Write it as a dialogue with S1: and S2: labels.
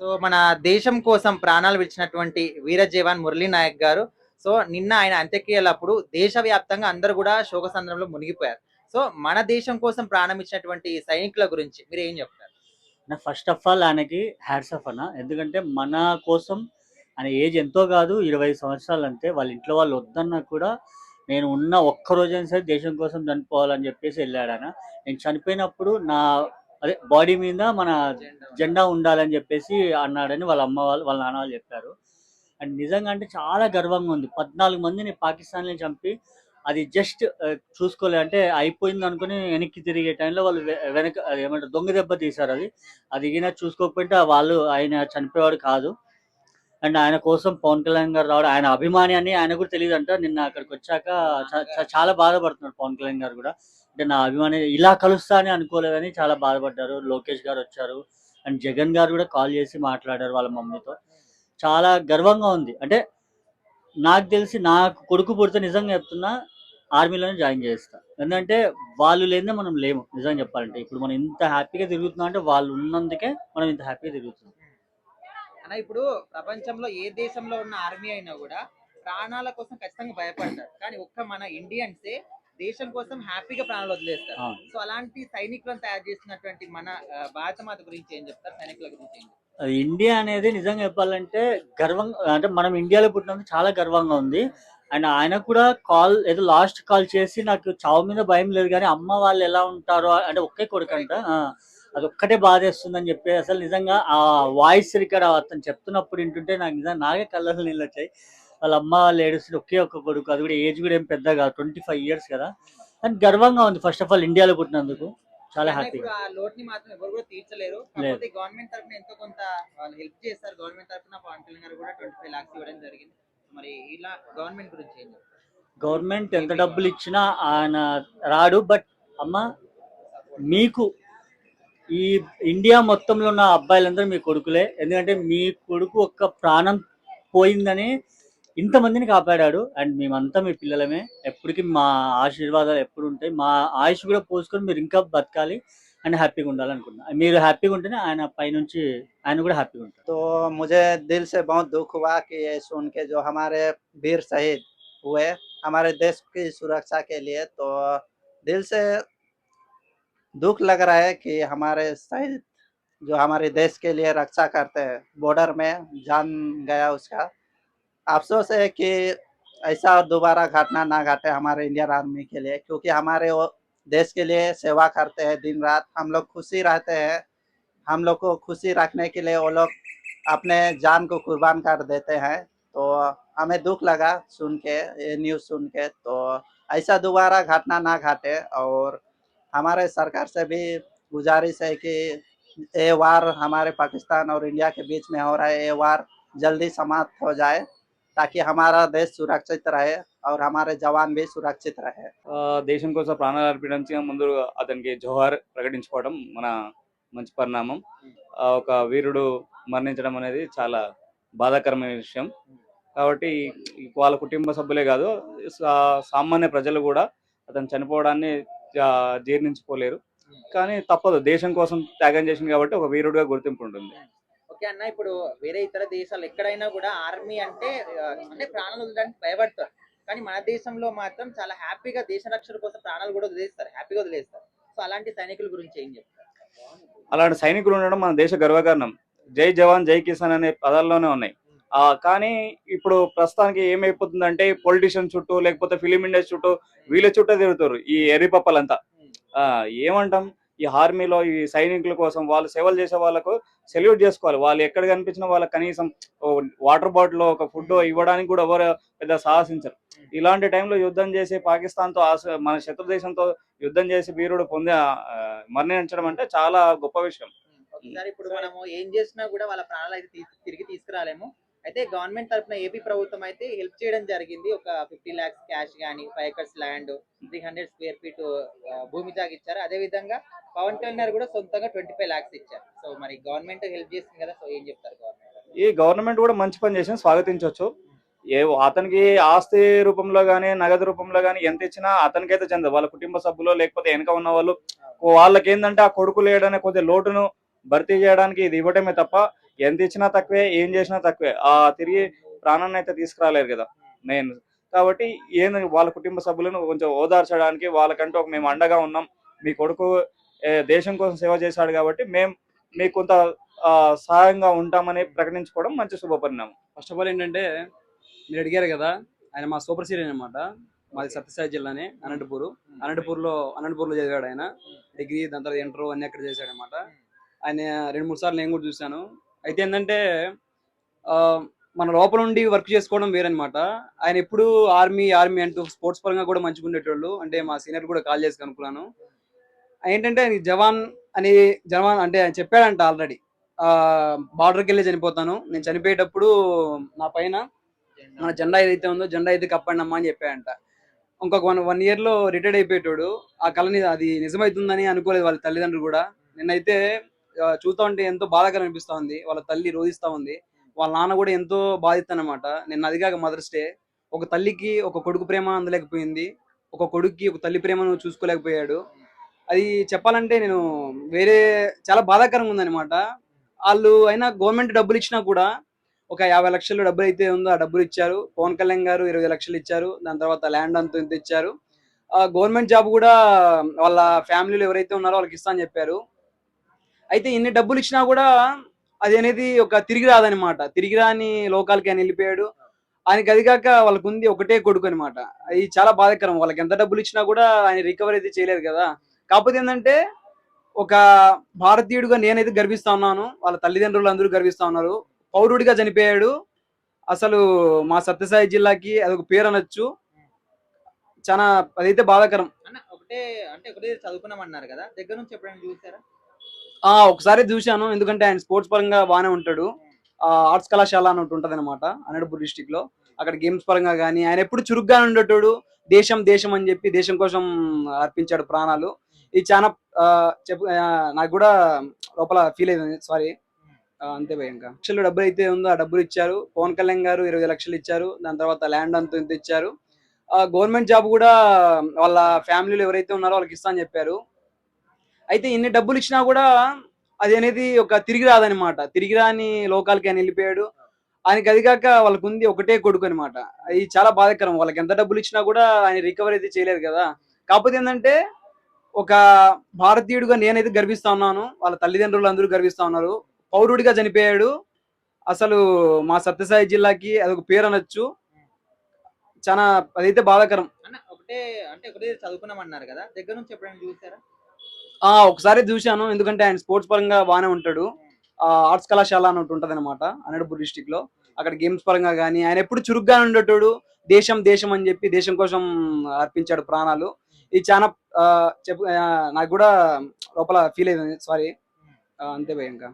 S1: So మన దేశం కోసం ప్రాణాలు విడిచినటువంటి వీర జవాన్ మురళీ నాయక్ గారు సో నిన్న ఆయన అంత్యక్రియలప్పుడు దేశవ్యాప్తంగా అందరూ కూడా శోక శోకసంద్రంలో మునిగిపోయారు. సో మన దేశం కోసం ప్రాణం ఇచ్చినటువంటి సైనికుల గురించి మీరు ఏం చెప్తారు?
S2: నా ఫస్ట్ ఆఫ్ ఆల్ ఆయనకి హ్యాట్స్ ఆఫ్ అన్న. ఎందుకంటే మన కోసం ఆయన ఏజ్ ఎంతో కాదు ఇరవై సంవత్సరాలు అంతే. వాళ్ళ ఇంట్లో వాళ్ళు వద్దన్నా కూడా నేను ఉన్న ఒక్క రోజైనా సరే దేశం కోసం చనిపోవాలని చెప్పేసి వెళ్ళాడన నేను చనిపోయినప్పుడు నా అదే బాడీ మీద మన జెండా ఉండాలని చెప్పేసి అన్నాడని వాళ్ళ అమ్మ వాళ్ళు వాళ్ళ నాన్న వాళ్ళు చెప్పారు. అండ్ నిజంగా అంటే చాలా గర్వంగా ఉంది. పద్నాలుగు మందిని పాకిస్తాన్లో చంపి అది జస్ట్ చూసుకోలే. అంటే అయిపోయింది అనుకుని వెనక్కి తిరిగే టైంలో వాళ్ళు వెనక అది ఏమంటారు దొంగ దెబ్బ తీశారు అది. అది ఈయన చూసుకోకపోతే వాళ్ళు ఆయన చనిపోయేవాడు కాదు. అండ్ ఆయన కోసం పవన్ కళ్యాణ్ గారు రావడం ఆయన అభిమాని అని ఆయన కూడా తెలియదు అంట నిన్న అక్కడికి వచ్చాక చాలా బాధపడుతున్నాడు పవన్ కళ్యాణ్ గారు కూడా. అంటే నా అభిమాని ఇలా కలుస్తా అని అనుకోలేదని చాలా బాధపడ్డారు. లోకేష్ గారు వచ్చారు. అండ్ జగన్ గారు కూడా కాల్ చేసి మాట్లాడారు వాళ్ళ మమ్మీతో. చాలా గర్వంగా ఉంది. అంటే నాకు తెలిసి నాకు కొడుకు పుడితే నిజంగా చెప్తున్నా ఆర్మీలోనే జాయిన్ చేస్తా. ఎందుకంటే వాళ్ళు లేదే మనం లేము. నిజంగా చెప్పాలంటే ఇప్పుడు మనం ఇంత హ్యాపీగా తిరుగుతున్నాం అంటే వాళ్ళు ఉన్నందుకే మనం ఇంత హ్యాపీగా తిరుగుతున్నాం.
S1: అన్న ఇప్పుడు ప్రపంచంలో ఏ దేశంలో ఉన్న ఆర్మీ అయినా కూడా ప్రాణాల కోసం ఖచ్చితంగా భయపడతారు. కానీ ఒక్క మన ఇండియన్సే దేశం కోసం హ్యాపీగా ప్రాణాలు వదిలేస్తారు. సో అలాంటి సైనికులను తయారు చేసినటువంటి మన భారత మాత గురించి ఏం చెప్తారు? సైనికుల గురించి ఏం
S2: ఇండియా అనేది నిజంగా చెప్పాలంటే గర్వంగా అంటే మనం ఇండియాలో పుట్టినందుకు చాలా గర్వంగా ఉంది. అండ్ ఆయన కూడా కాల్ ఏదో లాస్ట్ కాల్ చేసి నాకు చావు మీద భయం లేదు కానీ అమ్మ వాళ్ళు ఎలా ఉంటారో అంటే ఒకే కొడుకంట ఆ, అది ఒక్కటే బాధేస్తుందని చెప్పి అసలు నిజంగా ఆ వాయిస్ రికార్డ్ అతను చెప్తున్నప్పుడు వింటుంటే నాకు నిజంగా నాకే కళ్ళలో నీళ్ళు వచ్చాయి. వాళ్ళ అమ్మ వాళ్ళు ఏడుస్తుంటే ఒకే ఒక్క కొడుకు అది కూడా ఏజ్ కూడా ఏం పెద్ద కాదు ట్వంటీ ఫైవ్ ఇయర్స్ కదా. అండ్ గర్వంగా ఉంది ఫస్ట్ ఆఫ్ ఆల్ ఇండియాలో పుట్టినందుకు. చాలా హ్యాపీ
S1: లోటుని మాత్రం ఎవరు కూడా తీర్చలేరు. కాకపోతే గవర్నమెంట్ తరఫున ఎంతో కొంత వాళ్ళు హెల్ప్ చేస్తారు. గవర్నమెంట్ తరఫున పవన్ కళ్యాణ్ గారు కూడా ట్వంటీ ఫైవ్ లాక్స్ ఇవ్వడం జరిగింది. మరి ఇలా గవర్నమెంట్ గురించి ఏం
S2: గవర్నమెంట్ ఎంత డబ్బులు ఇచ్చినా ఆయన రాడు బట్ అమ్మ మీకు ఈ ఇండియా మొత్తంలో ఉన్న అబ్బాయిలందరూ మీ కొడుకులే. ఎందుకంటే మీ కొడుకు ఒక్క ప్రాణం పోయిందని ఇంతమందిని కాపాడాడు అండ్ మేమంతా మీ పిల్లలమే ఎప్పటికీ మా ఆశీర్వాదాలు ఎప్పుడు ఉంటాయి మా ఆయుష్ కూడా పోసుకొని మీరు ఇంకా బతకాలి అండ్ హ్యాపీగా ఉండాలనుకుంటున్నా మీరు హ్యాపీగా ఉంటేనే ఆయన పైనుంచి ఆయన కూడా హ్యాపీగా ఉంటారు
S3: तो मुझे दिल से बहुत दुख हुआ कि ये सुन के जो हमारे वीर शहीद हुए हमारे देश की सुरक्षा के लिए तो दिल से दुख लग रहा है कि हमारे शहीद जो हमारे देश के लिए रक्षा करते हैं बॉर्डर में जान गया उसका अफसोस है कि ऐसा दोबारा घटना ना घटे हमारे इंडियन आर्मी के लिए, क्योंकि हमारे वो देश के लिए सेवा करते हैं दिन रात। हम लोग खुशी रहते हैं। हम लोग को खुशी रखने के लिए वो लोग अपने जान को कुर्बान कर देते हैं। तो हमें दुख लगा सुन के, ये न्यूज़ सुन के। तो ऐसा दोबारा घटना ना घटे और हमारे सरकार से भी गुजारिश है कि ये वार हमारे पाकिस्तान और इंडिया के बीच में हो रहा है, ये वार जल्दी समाप्त हो जाए। ताकि हमारा देश सुरक्षित रहे और हमारे जवान भी सुरक्षित रहे
S4: ఆ, దేశం కోసం ప్రాణాలు అర్పించడానికి ముందు అతనికి జోహార్ ప్రకటించుకోవడం మన మంచి పరిణామం ఆ, ఒక వీరుడు మరణించడం అనేది చాలా బాధాకరమైన విషయం కాబట్టి ఈ వాళ్ళ కుటుంబ సభ్యులే కాదు సా- సామాన్య ప్రజలు కూడా అతను చనిపోవడాన్ని ఆ, జీర్ణించుకోలేరు కానీ తప్పదు దేశం కోసం త్యాగం చేసింది కాబట్టి ఒక వీరుడుగా గుర్తింపు ఉంటుంది
S1: ఓకే అన్న ఇప్పుడు వేరే ఇతర దేశాలు ఎక్కడైనా కూడా ఆర్మీ అంటే అంటే ప్రాణాలు వదలడానికి భయపడతారు. కానీ మన దేశంలో మాత్రం చాలా హ్యాపీగా దేశ రక్షణ కోసం ప్రాణాలు కూడా వదిలేస్తారు హ్యాపీగా వదిలేస్తారు. సో అలాంటి సైనికుల గురించి ఏం చెప్తారు?
S4: అలాంటి సైనికులు ఉండడం మన దేశ గర్వకారణం. జై జవాన్ జై కిసాన్ అనే పదాల్లోనే ఉన్నాయి. ఆ కానీ ఇప్పుడు ప్రస్తుతానికి ఏమైపోతుందంటే పొలిటీషియన్ చుట్టూ లేకపోతే ఫిలిం ఇండస్ట్రీ చుట్టూ వీళ్ళ చుట్టూ తిరుగుతారు ఈ ఎర్రిపప్పలంతా ఆ ఏమంటాం? ఈ ఆర్మీలో ఈ సైనికుల కోసం వాళ్ళు సేవలు చేసే వాళ్ళకు సెల్యూట్ చేసుకోవాలి. వాళ్ళు ఎక్కడ కనిపించినా వాళ్ళకి కనీసం వాటర్ బాటిల్ ఒక ఫుడ్ ఇవ్వడానికి కూడా ఎవరు పెద్ద సాహసించరు. ఇలాంటి టైంలో యుద్ధం చేసి పాకిస్తాన్తో ఆశ- మన శత్రు దేశంతో యుద్ధం చేసి వీరుడు పొంది మరణించడం అంటే చాలా గొప్ప విషయం.
S1: ఇప్పుడు మనము ఏం చేసినా కూడా వాళ్ళ ప్రాణాలు అయితే తిరిగి తీసుకురాలేము. అయితే గవర్నమెంట్ తరఫున ఏపీ ప్రభుత్వం అయితే హెల్ప్ చేయడం జరిగింది. ఒక ఫిఫ్టీ లాక్స్ క్యాష్ కానీ five acres land three hundred square feet భూమి జాగా ఇచ్చారు. అదే విధంగా పవన్ కళ్యాణ్ కూడా సొంతంగా ట్వంటీ ఫైవ్ లాక్స్ ఇచ్చారు. సో మరి గవర్నమెంట్ హెల్ప్ చేస్తుంది కదా సో ఏం చెప్తారు గవర్నమెంట్
S4: ఈ గవర్నమెంట్ కూడా మంచి పని చేసింది స్వాగతించవచ్చు. ఏ అతనికి ఆస్తి రూపంలో కానీ నగదు రూపంలో కానీ ఎంత ఇచ్చినా అతనికైతే చెందదు. వాళ్ళ కుటుంబ సభ్యులు లేకపోతే వెనక ఉన్న వాళ్ళు వాళ్ళకి ఏంటంటే ఆ కొడుకు లేడనే కొద్ది లోటును భర్తీ చేయడానికి ఇది ఇవ్వటమే తప్ప ఎంత ఇచ్చినా తక్కువే ఏం చేసినా తక్కువే. ఆ తిరిగి ప్రాణాన్ని అయితే తీసుకురాలేరు కదా నేను కాబట్టి ఏంది వాళ్ళ కుటుంబ సభ్యులను కొంచెం ఓదార్చడానికి వాళ్ళకంటూ ఒక మేము అండగా ఉన్నాం. మీ కొడుకు ఏ, దేశం కోసం సేవ చేశాడు కాబట్టి మేము మీకు కొంత సహాయంగా ఉంటామని ప్రకటించుకోవడం మంచి శుభపరిణామం.
S5: ఫస్ట్ ఆఫ్ ఆల్ ఏంటంటే మీరు అడిగారు కదా ఆయన మా సూపర్ సీనియర్ అనమాట మాది సత్యసాయి జిల్లానే అనంతపూర్. అనంతపూర్లో అనంతపూర్లో చదివాడు ఆయన. డిగ్రీ దాని తర్వాత ఇంటర్ అన్ని అక్కడ చేశాడు అనమాట ఆయన రెండు మూడు సార్లు నేను కూడా చూశాను. అయితే ఏంటంటే ఆ, మన లోపల నుండి వర్క్ చేసుకోవడం వేరనమాట ఆయన ఎప్పుడు ఆర్మీ ఆర్మీ అంటూ స్పోర్ట్స్ పరంగా కూడా మంచిగా ఉండేటోళ్ళు. అంటే మా సీనియర్ కూడా కాల్ చేసి కనుక్కున్నాను. ఏంటంటే ఆయన జవాన్ అని జవాన్ అంటే ఆయన చెప్పాడంట ఆల్రెడీ. బార్డర్కి వెళ్ళి చనిపోతాను. నేను చనిపోయేటప్పుడు నా పైన మన జెండా ఏదైతే ఉందో జెండా అయితే కప్పండి అమ్మా అని చెప్పాడంట. ఇంకొక వన్ వన్ ఇయర్లో రిటైర్డ్ అయిపోయేటోడు. ఆ కళని అది నిజమవుతుందని అనుకోలేదు వాళ్ళ తల్లిదండ్రులు కూడా. నిన్నైతే చూస్తుంటే ఎంతో బాధాకరం అనిపిస్తూ ఉంది. వాళ్ళ తల్లి రోధిస్తూ ఉంది. వాళ్ళ నాన్న కూడా ఎంతో బాధిస్తానమాట నేను అది కాక మదర్స్ డే. ఒక తల్లికి ఒక కొడుకు ప్రేమ అందలేకపోయింది. ఒక కొడుక్కి ఒక తల్లి ప్రేమను చూసుకోలేకపోయాడు. అది చెప్పాలంటే నేను వేరే చాలా బాధాకరంగా ఉందన్నమాట. వాళ్ళు అయినా గవర్నమెంట్ డబ్బులు ఇచ్చినా కూడా ఒక యాభై లక్షలు డబ్బులు అయితే ఉందో ఆ డబ్బులు ఇచ్చారు. పవన్ కళ్యాణ్ గారు ఇరవై లక్షలు ఇచ్చారు. దాని తర్వాత ల్యాండ్ అంత ఇంత ఇచ్చారు ఆ గవర్నమెంట్ జాబ్ కూడా వాళ్ళ ఫ్యామిలీలో ఎవరైతే ఉన్నారో వాళ్ళకి ఇస్తా అని చెప్పారు. అయితే ఇన్ని డబ్బులు ఇచ్చినా కూడా అది అనేది ఒక తిరిగి రాదనమాట తిరిగి రాని లోకాలకి ఆయన వెళ్ళిపోయాడు. ఆయనకి అది కాక వాళ్ళకు ఉంది ఒకటే కొడుకు అనమాట అది చాలా బాధాకరం. వాళ్ళకి ఎంత డబ్బులు ఇచ్చినా కూడా ఆయన రికవరీ అయితే చేయలేదు కదా. కాకపోతే ఏంటంటే ఒక భారతీయుడిగా నేనైతే గర్విస్తా ఉన్నాను. వాళ్ళ తల్లిదండ్రులు అందరూ గర్విస్తా ఉన్నారు. పౌరుడిగా చనిపోయాడు. అసలు మా సత్యసాయి జిల్లాకి అదొక పేరు అనొచ్చు. చాలా అదైతే బాధాకరం.
S1: అంటే ఒకటే అంటే ఒకటే చదువుకున్నామన్నారు కదా. దగ్గర నుంచి ఎప్పుడైనా చూసారా?
S5: ఆ ఒకసారి చూశాను. ఎందుకంటే ఆయన స్పోర్ట్స్ పరంగా బాగానే ఉంటాడు. ఆ ఆర్ట్స్ కళాశాల అని ఒకటి ఉంటుంది అనమాట అనంతపూర్ డిస్టిక్లో అక్కడ గేమ్స్ పరంగా కానీ ఆయన ఎప్పుడు చురుగ్గా ఉండేటోడు. దేశం దేశం అని చెప్పి దేశం కోసం అర్పించాడు ప్రాణాలు. ఇది చాలా చెప్పు నాకు కూడా లోపల ఫీల్ అయింది. సారీ అంతే భయ ఇంకా. లక్షలు డబ్బులు అయితే ఉందో ఆ డబ్బులు ఇచ్చారు. పవన్ కళ్యాణ్ గారు ఇరవై లక్షలు ఇచ్చారు. దాని తర్వాత ల్యాండ్ అంత ఇంత ఇచ్చారు. ఆ గవర్నమెంట్ జాబ్ కూడా వాళ్ళ ఫ్యామిలీలో ఎవరైతే ఉన్నారో వాళ్ళకి ఇస్తా అని చెప్పారు. అయితే ఇన్ని డబ్బులు ఇచ్చినా కూడా అది అనేది ఒక తిరిగి రాదనమాట తిరిగి రాని లోకాలకి ఆయన వెళ్ళిపోయాడు. ఆయనకి అది కాక వాళ్ళకు ఉంది ఒకటే కొడుకు అనమాట అది చాలా బాధాకరం. వాళ్ళకి ఎంత డబ్బులు ఇచ్చినా కూడా ఆయన రికవరీ అయితే చేయలేదు కదా. కాకపోతే ఏంటంటే ఒక భారతీయుడిగా నేనైతే గర్విస్తా ఉన్నాను. వాళ్ళ తల్లిదండ్రులు అందరూ గర్విస్తా ఉన్నారు. పౌరుడిగా చనిపోయాడు. అసలు మా సత్యసాయి జిల్లాకి అదొక పేరు అనొచ్చు. చాలా అదైతే బాధాకరం.
S1: అంటే ఒకటే అంటే ఒకటే చదువుకున్నామన్నారు కదా. దగ్గర నుంచి ఎప్పుడైనా చూసారా?
S5: ఆ ఒకసారి చూశాను. ఎందుకంటే ఆయన స్పోర్ట్స్ పరంగా బాగానే ఉంటాడు. ఆర్ట్స్ కళాశాల అని ఒకటి ఉంటది అనమాట అనంతపూర్ డిస్టిక్లో అక్కడ గేమ్స్ పరంగా కానీ ఆయన ఎప్పుడు చురుగ్గా ఉండేటోడు. దేశం దేశం అని చెప్పి దేశం కోసం అర్పించాడు ప్రాణాలు. ఇది చాలా చెప్పు నాకు కూడా లోపల ఫీల్ అయింది. సారీ అంతే భయ ఇంకా